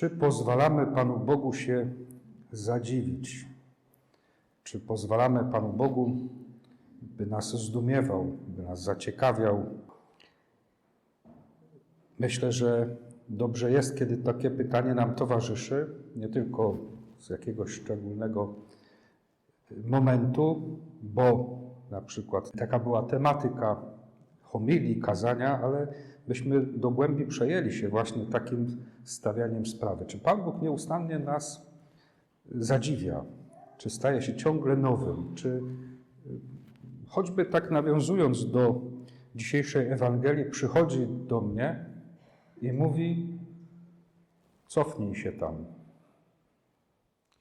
Czy pozwalamy Panu Bogu się zadziwić? Czy pozwalamy Panu Bogu, by nas zdumiewał, by nas zaciekawiał? Myślę, że dobrze jest, kiedy takie pytanie nam towarzyszy, nie tylko z jakiegoś szczególnego momentu, bo na przykład taka była tematyka homilii, kazania, ale byśmy do głębi przejęli się właśnie takim stawianiem sprawy. Czy Pan Bóg nieustannie nas zadziwia? Czy staje się ciągle nowym? Czy y, choćby tak nawiązując do dzisiejszej Ewangelii, przychodzi do mnie i mówi: cofnij się tam.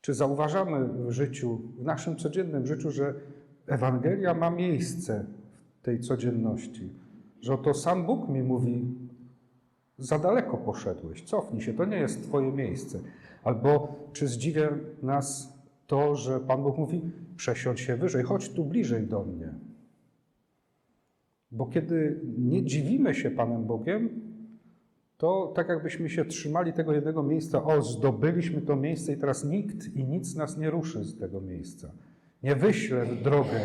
Czy zauważamy w życiu, w naszym codziennym życiu, że Ewangelia ma miejsce w tej codzienności? Że oto sam Bóg mi mówi: za daleko poszedłeś, cofnij się, to nie jest Twoje miejsce. Albo czy zdziwia nas to, że Pan Bóg mówi: przesiądź się wyżej, chodź tu bliżej do mnie. Bo kiedy nie dziwimy się Panem Bogiem, to tak jakbyśmy się trzymali tego jednego miejsca, o, zdobyliśmy to miejsce i teraz nikt i nic nas nie ruszy z tego miejsca. Nie wyśle w drogę,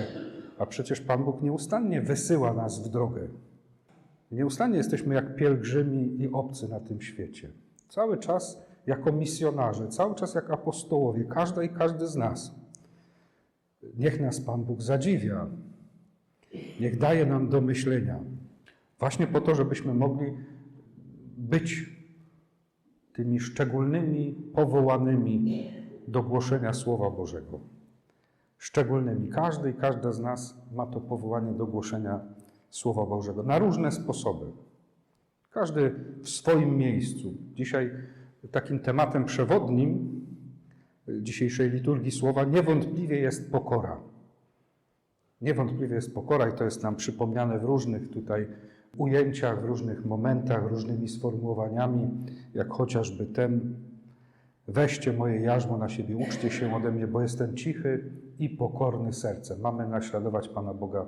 a przecież Pan Bóg nieustannie wysyła nas w drogę. Nieustannie jesteśmy jak pielgrzymi i obcy na tym świecie. Cały czas jako misjonarze, cały czas jak apostołowie, każda i każdy z nas. Niech nas Pan Bóg zadziwia, niech daje nam do myślenia. Właśnie po to, żebyśmy mogli być tymi szczególnymi, powołanymi do głoszenia Słowa Bożego. Szczególnymi. Każdy i każda z nas ma to powołanie do głoszenia Słowa Bożego na różne sposoby. Każdy w swoim miejscu. Dzisiaj takim tematem przewodnim dzisiejszej liturgii Słowa niewątpliwie jest pokora. Niewątpliwie jest pokora i to jest nam przypomniane w różnych tutaj ujęciach, w różnych momentach, różnymi sformułowaniami, jak chociażby ten weźcie moje jarzmo na siebie, uczcie się ode mnie, bo jestem cichy i pokorny sercem. Mamy naśladować Pana Boga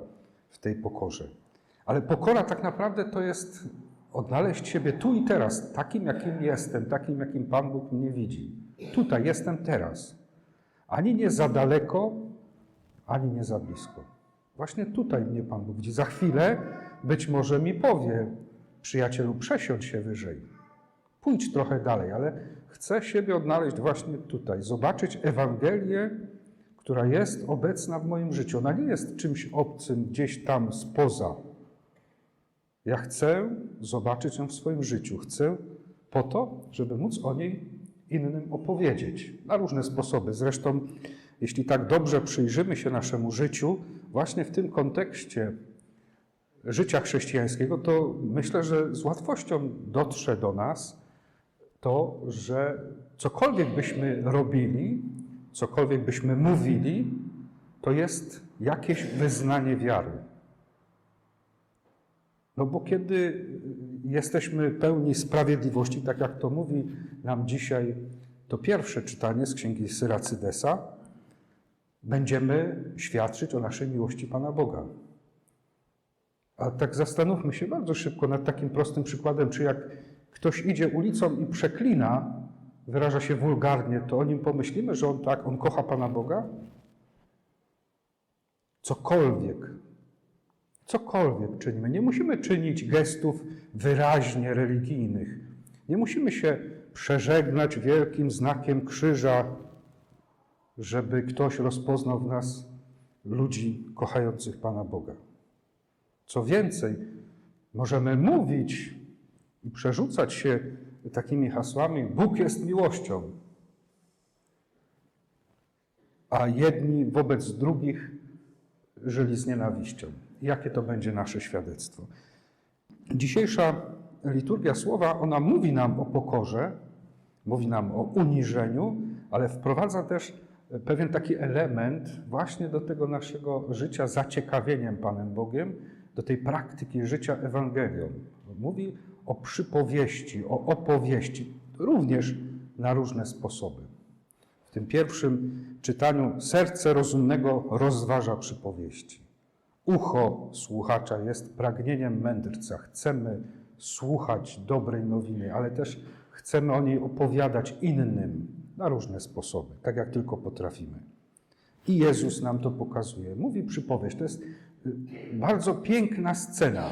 w tej pokorze. Ale pokora tak naprawdę to jest odnaleźć siebie tu i teraz, takim jakim jestem, takim jakim Pan Bóg mnie widzi. Tutaj jestem teraz. Ani nie za daleko, ani nie za blisko. Właśnie tutaj mnie Pan Bóg widzi. Za chwilę być może mi powie, przyjacielu, przesiądź się wyżej. Pójdź trochę dalej, ale chcę siebie odnaleźć właśnie tutaj, zobaczyć Ewangelię, która jest obecna w moim życiu. Ona nie jest czymś obcym gdzieś tam spoza. Ja chcę zobaczyć ją w swoim życiu. Chcę po to, żeby móc o niej innym opowiedzieć na różne sposoby. Zresztą, jeśli tak dobrze przyjrzymy się naszemu życiu, właśnie w tym kontekście życia chrześcijańskiego, to myślę, że z łatwością dotrze do nas to, że cokolwiek byśmy robili, cokolwiek byśmy mówili, to jest jakieś wyznanie wiary. No bo kiedy jesteśmy pełni sprawiedliwości, tak jak to mówi nam dzisiaj to pierwsze czytanie z księgi Syracydesa, będziemy świadczyć o naszej miłości Pana Boga. A tak zastanówmy się bardzo szybko nad takim prostym przykładem, czy jak ktoś idzie ulicą i przeklina, wyraża się wulgarnie, to o nim pomyślimy, że on tak, on kocha Pana Boga? Cokolwiek, cokolwiek czynimy. Nie musimy czynić gestów wyraźnie religijnych. Nie musimy się przeżegnać wielkim znakiem krzyża, żeby ktoś rozpoznał w nas ludzi kochających Pana Boga. Co więcej, możemy mówić i przerzucać się takimi hasłami: Bóg jest miłością, a jedni wobec drugich żyli z nienawiścią. Jakie to będzie nasze świadectwo? Dzisiejsza liturgia słowa, ona mówi nam o pokorze, mówi nam o uniżeniu, ale wprowadza też pewien taki element właśnie do tego naszego życia zaciekawieniem Panem Bogiem, do tej praktyki życia Ewangelią. Mówi o przypowieści, o opowieści, również na różne sposoby. Tym pierwszym czytaniu serce rozumnego rozważa przypowieści. Ucho słuchacza jest pragnieniem mędrca. Chcemy słuchać dobrej nowiny, ale też chcemy o niej opowiadać innym na różne sposoby, tak jak tylko potrafimy. I Jezus nam to pokazuje. Mówi przypowieść. To jest y, bardzo piękna scena.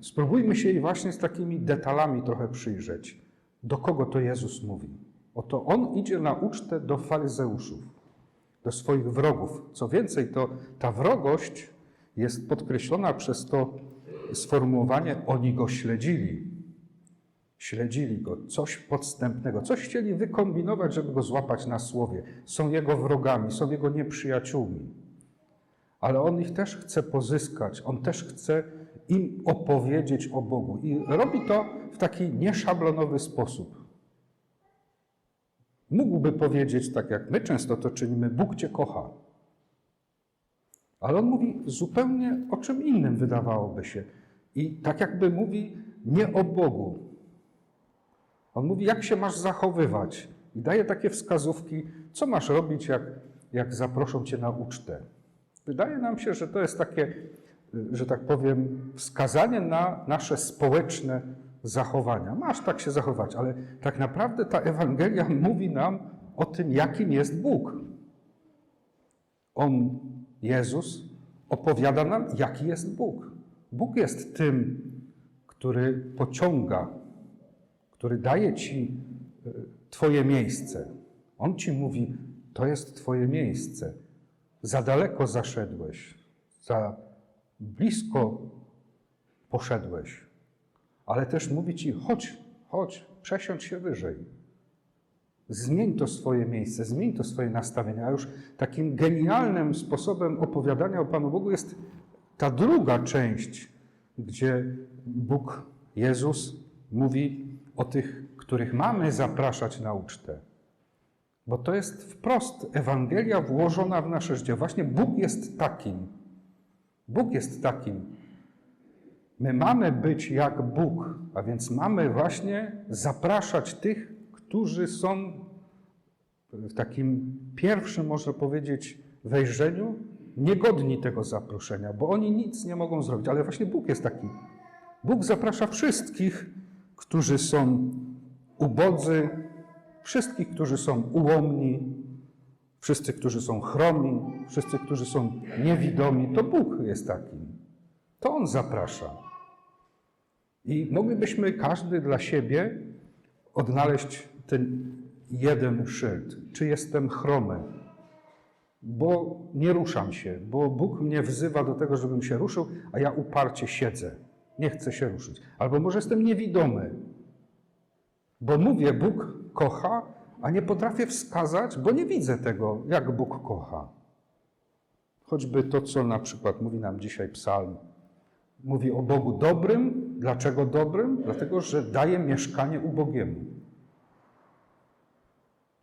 Spróbujmy się jej właśnie z takimi detalami trochę przyjrzeć. Do kogo to Jezus mówi? Oto On idzie na ucztę do faryzeuszów, do swoich wrogów. Co więcej, to ta wrogość jest podkreślona przez to sformułowanie oni go śledzili. Śledzili go, coś podstępnego, coś chcieli wykombinować, żeby go złapać na słowie. Są jego wrogami, są jego nieprzyjaciółmi. Ale on ich też chce pozyskać, on też chce im opowiedzieć o Bogu. I robi to w taki nieszablonowy sposób. Mógłby powiedzieć, tak jak my często to czynimy, Bóg cię kocha. Ale on mówi zupełnie o czym innym, wydawałoby się. I tak jakby mówi nie o Bogu. On mówi, jak się masz zachowywać. I daje takie wskazówki, co masz robić, jak, jak zaproszą cię na ucztę. Wydaje nam się, że to jest takie, że tak powiem, wskazanie na nasze społeczne zachowania. Masz tak się zachować, ale tak naprawdę ta Ewangelia mówi nam o tym, jakim jest Bóg. On, Jezus, opowiada nam, jaki jest Bóg. Bóg jest tym, który pociąga, który daje ci e, Twoje miejsce. On ci mówi: To jest Twoje miejsce. Za daleko zaszedłeś, za blisko poszedłeś. Ale też mówi ci: Chodź, chodź, przesiądź się wyżej. Zmień to swoje miejsce, zmień to swoje nastawienie. A już takim genialnym sposobem opowiadania o Panu Bogu jest ta druga część, gdzie Bóg, Jezus mówi o tych, których mamy zapraszać na ucztę. Bo to jest wprost Ewangelia włożona w nasze życie. Właśnie Bóg jest takim. Bóg jest takim. My mamy być jak Bóg, a więc mamy właśnie zapraszać tych, którzy są w takim pierwszym, można powiedzieć, wejrzeniu niegodni tego zaproszenia, bo oni nic nie mogą zrobić. Ale właśnie Bóg jest taki. Bóg zaprasza wszystkich, którzy są ubodzy, wszystkich, którzy są ułomni, wszyscy, którzy są chromi, wszyscy, którzy są niewidomi. To Bóg jest takim. To On zaprasza. I moglibyśmy każdy dla siebie odnaleźć ten jeden szyld. Czy jestem chromy? Bo nie ruszam się, bo Bóg mnie wzywa do tego, żebym się ruszył, a ja uparcie siedzę. Nie chcę się ruszyć. Albo może jestem niewidomy, bo mówię, Bóg kocha, a nie potrafię wskazać, bo nie widzę tego, jak Bóg kocha. Choćby to, co na przykład mówi nam dzisiaj Psalm. Mówi o Bogu dobrym. Dlaczego dobrym? Dlatego, że daje mieszkanie ubogiemu.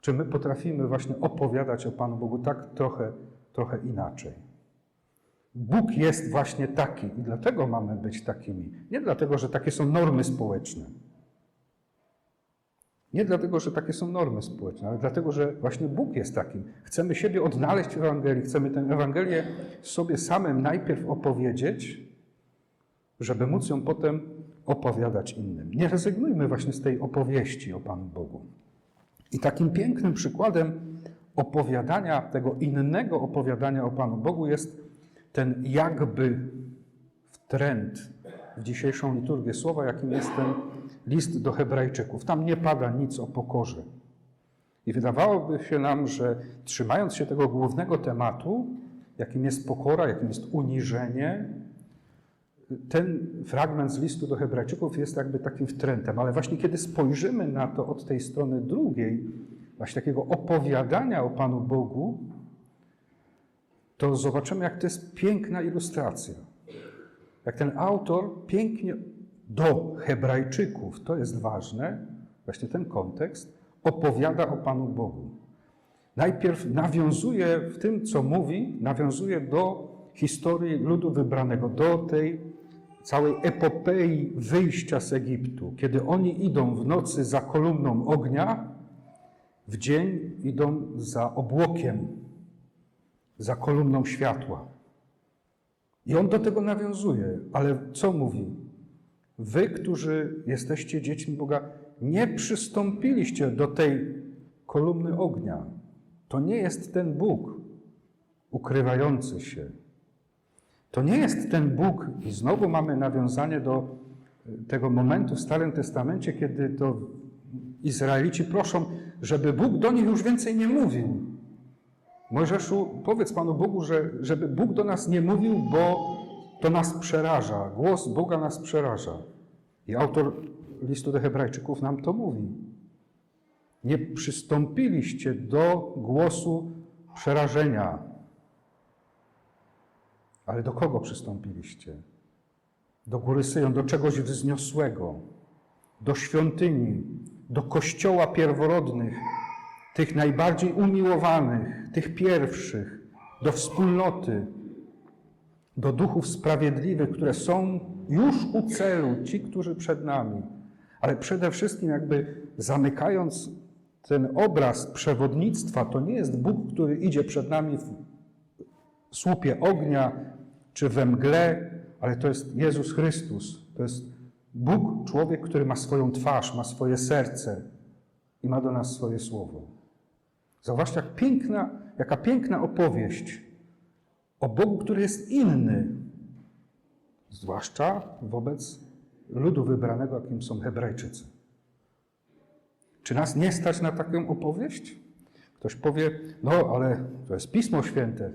Czy my potrafimy właśnie opowiadać o Panu Bogu tak trochę, trochę inaczej? Bóg jest właśnie taki i dlatego mamy być takimi. Nie dlatego, że takie są normy społeczne. Nie dlatego, że takie są normy społeczne, ale dlatego, że właśnie Bóg jest takim. Chcemy siebie odnaleźć w Ewangelii, chcemy tę Ewangelię sobie samym najpierw opowiedzieć, żeby móc ją potem opowiadać innym. Nie rezygnujmy właśnie z tej opowieści o Panu Bogu. I takim pięknym przykładem opowiadania, tego innego opowiadania o Panu Bogu jest ten jakby trend w dzisiejszą liturgię słowa, jakim jest ten list do Hebrajczyków. Tam nie pada nic o pokorze. I wydawałoby się nam, że trzymając się tego głównego tematu, jakim jest pokora, jakim jest uniżenie, ten fragment z listu do Hebrajczyków jest jakby takim wtrętem, ale właśnie kiedy spojrzymy na to od tej strony drugiej, właśnie takiego opowiadania o Panu Bogu, to zobaczymy, jak to jest piękna ilustracja. Jak ten autor pięknie do Hebrajczyków, to jest ważne, właśnie ten kontekst, opowiada o Panu Bogu. Najpierw nawiązuje w tym, co mówi, nawiązuje do historii ludu wybranego, do tej całej epopei wyjścia z Egiptu, kiedy oni idą w nocy za kolumną ognia, w dzień idą za obłokiem, za kolumną światła. I on do tego nawiązuje, ale co mówi? Wy, którzy jesteście dziećmi Boga, nie przystąpiliście do tej kolumny ognia. To nie jest ten Bóg ukrywający się. To nie jest ten Bóg, i znowu mamy nawiązanie do tego momentu w Starym Testamencie, kiedy to Izraelici proszą, żeby Bóg do nich już więcej nie mówił. Mojżeszu, powiedz Panu Bogu, że, żeby Bóg do nas nie mówił, bo to nas przeraża. Głos Boga nas przeraża. I autor listu do Hebrajczyków nam to mówi. Nie przystąpiliście do głosu przerażenia. Ale do kogo przystąpiliście? Do góry Syjon, do czegoś wzniosłego, do świątyni, do kościoła pierworodnych, tych najbardziej umiłowanych, tych pierwszych, do wspólnoty, do duchów sprawiedliwych, które są już u celu, ci, którzy przed nami. Ale przede wszystkim, jakby zamykając ten obraz przewodnictwa, to nie jest Bóg, który idzie przed nami słupie ognia czy we mgle, ale to jest Jezus Chrystus. To jest Bóg, człowiek, który ma swoją twarz, ma swoje serce i ma do nas swoje słowo. Zauważcie, jak piękna, jaka piękna opowieść o Bogu, który jest inny, zwłaszcza wobec ludu wybranego, jakim są Hebrajczycy. Czy nas nie stać na taką opowieść? Ktoś powie, no ale to jest Pismo Święte,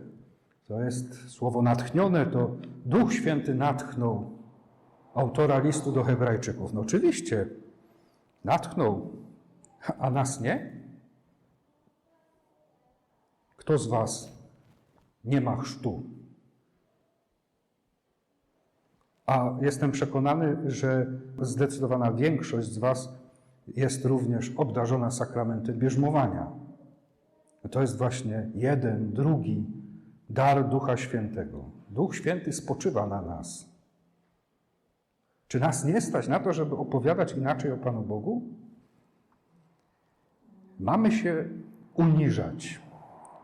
to jest słowo natchnione, to Duch Święty natchnął autora listu do Hebrajczyków. No oczywiście, natchnął, a nas nie? Kto z Was nie ma chrztu? A jestem przekonany, że zdecydowana większość z Was jest również obdarzona sakramentem bierzmowania. To jest właśnie jeden, drugi dar Ducha Świętego. Duch Święty spoczywa na nas. Czy nas nie stać na to, żeby opowiadać inaczej o Panu Bogu? Mamy się uniżać.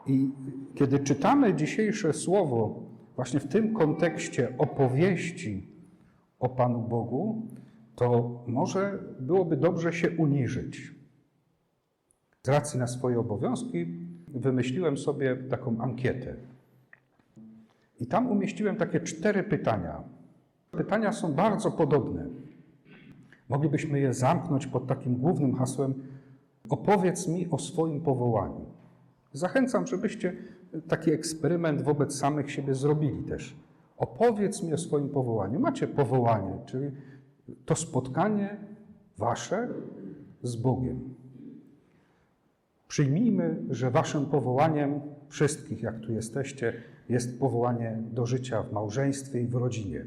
I kiedy czytamy dzisiejsze słowo, właśnie w tym kontekście opowieści o Panu Bogu, to może byłoby dobrze się uniżyć. Z racji na swoje obowiązki wymyśliłem sobie taką ankietę. I tam umieściłem takie cztery pytania. Pytania są bardzo podobne. Moglibyśmy je zamknąć pod takim głównym hasłem: Opowiedz mi o swoim powołaniu. Zachęcam, żebyście taki eksperyment wobec samych siebie zrobili też. Opowiedz mi o swoim powołaniu. Macie powołanie, czyli to spotkanie wasze z Bogiem. Przyjmijmy, że waszym powołaniem wszystkich, jak tu jesteście, jest powołanie do życia w małżeństwie i w rodzinie.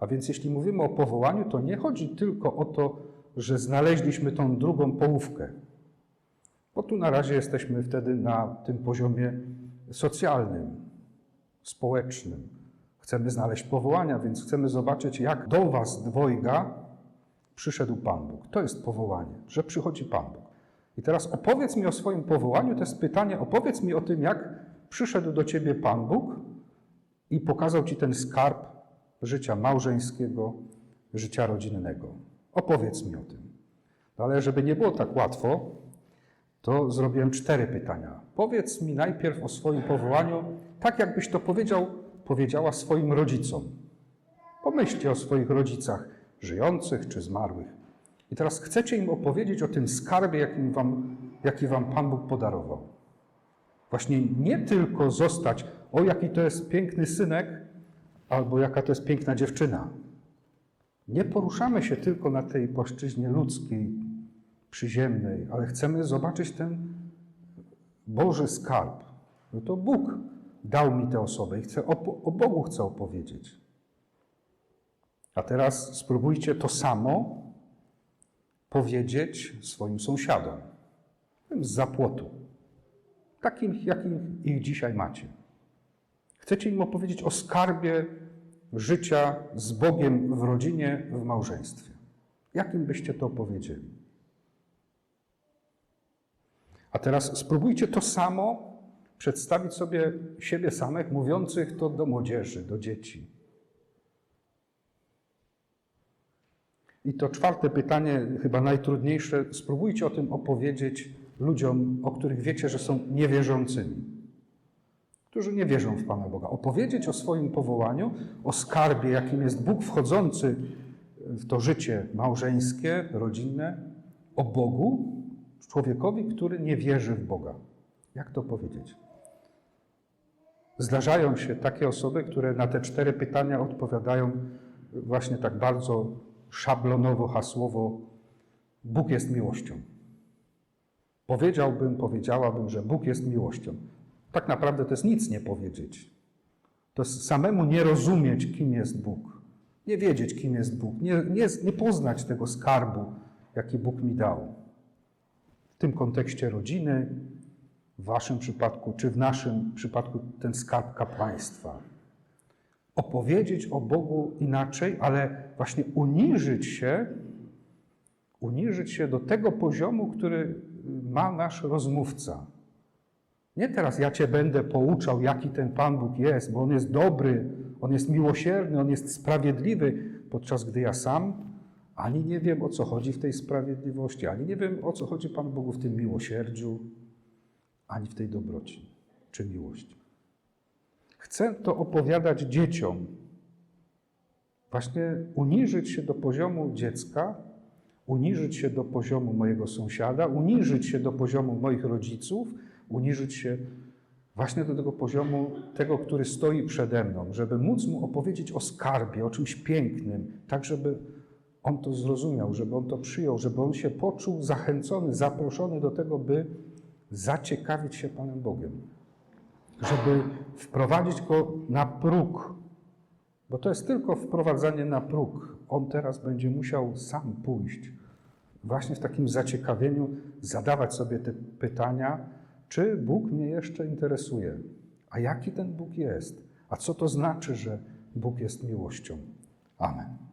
A więc jeśli mówimy o powołaniu, to nie chodzi tylko o to, że znaleźliśmy tą drugą połówkę, bo tu na razie jesteśmy wtedy na tym poziomie socjalnym, społecznym. Chcemy znaleźć powołania, więc chcemy zobaczyć, jak do Was dwojga przyszedł Pan Bóg. To jest powołanie, że przychodzi Pan Bóg. I teraz opowiedz mi o swoim powołaniu. To jest pytanie, opowiedz mi o tym, jak przyszedł do Ciebie Pan Bóg i pokazał Ci ten skarb życia małżeńskiego, życia rodzinnego. Opowiedz mi o tym. No ale żeby nie było tak łatwo, to zrobiłem cztery pytania. Powiedz mi najpierw o swoim powołaniu, tak jakbyś to powiedział, powiedziała swoim rodzicom. Pomyślcie o swoich rodzicach, żyjących czy zmarłych. I teraz chcecie im opowiedzieć o tym skarbie, jakim wam, jaki wam Pan Bóg podarował. Właśnie nie tylko zostać, o jaki to jest piękny synek, albo jaka to jest piękna dziewczyna. Nie poruszamy się tylko na tej płaszczyźnie ludzkiej, przyziemnej, ale chcemy zobaczyć ten Boży skarb. No to Bóg dał mi tę osobę i chcę, o, o Bogu chcę opowiedzieć. A teraz spróbujcie to samo powiedzieć swoim sąsiadom z zapłotu, takim, jakim ich dzisiaj macie. Chcecie im opowiedzieć o skarbie życia z Bogiem w rodzinie, w małżeństwie. Jakim byście to opowiedzieli? A teraz spróbujcie to samo przedstawić sobie siebie samych, mówiących to do młodzieży, do dzieci. I to czwarte pytanie, chyba najtrudniejsze. Spróbujcie o tym opowiedzieć ludziom, o których wiecie, że są niewierzącymi, którzy nie wierzą w Pana Boga. Opowiedzieć o swoim powołaniu, o skarbie, jakim jest Bóg wchodzący w to życie małżeńskie, rodzinne, o Bogu, człowiekowi, który nie wierzy w Boga. Jak to powiedzieć? Zdarzają się takie osoby, które na te cztery pytania odpowiadają właśnie tak bardzo szablonowo, hasłowo: Bóg jest miłością. Powiedziałbym, powiedziałabym, że Bóg jest miłością. Tak naprawdę to jest nic nie powiedzieć. To jest samemu nie rozumieć, kim jest Bóg. Nie wiedzieć, kim jest Bóg. Nie, nie, nie poznać tego skarbu, jaki Bóg mi dał. W tym kontekście rodziny, w Waszym przypadku, czy w naszym przypadku ten skarb kapłaństwa. Opowiedzieć o Bogu inaczej, ale właśnie uniżyć się, uniżyć się do tego poziomu, który ma nasz rozmówca. Nie teraz ja Cię będę pouczał, jaki ten Pan Bóg jest, bo On jest dobry, On jest miłosierny, On jest sprawiedliwy, podczas gdy ja sam ani nie wiem, o co chodzi w tej sprawiedliwości, ani nie wiem, o co chodzi Panu Bogu w tym miłosierdziu, ani w tej dobroci czy miłości. Chcę to opowiadać dzieciom. Właśnie uniżyć się do poziomu dziecka, uniżyć się do poziomu mojego sąsiada, uniżyć się do poziomu moich rodziców, uniżyć się właśnie do tego poziomu tego, który stoi przede mną, żeby móc mu opowiedzieć o skarbie, o czymś pięknym, tak żeby on to zrozumiał, żeby on to przyjął, żeby on się poczuł zachęcony, zaproszony do tego, by zaciekawić się Panem Bogiem, żeby wprowadzić go na próg, bo to jest tylko wprowadzanie na próg. On teraz będzie musiał sam pójść, właśnie w takim zaciekawieniu, zadawać sobie te pytania, czy Bóg mnie jeszcze interesuje, a jaki ten Bóg jest, a co to znaczy, że Bóg jest miłością. Amen.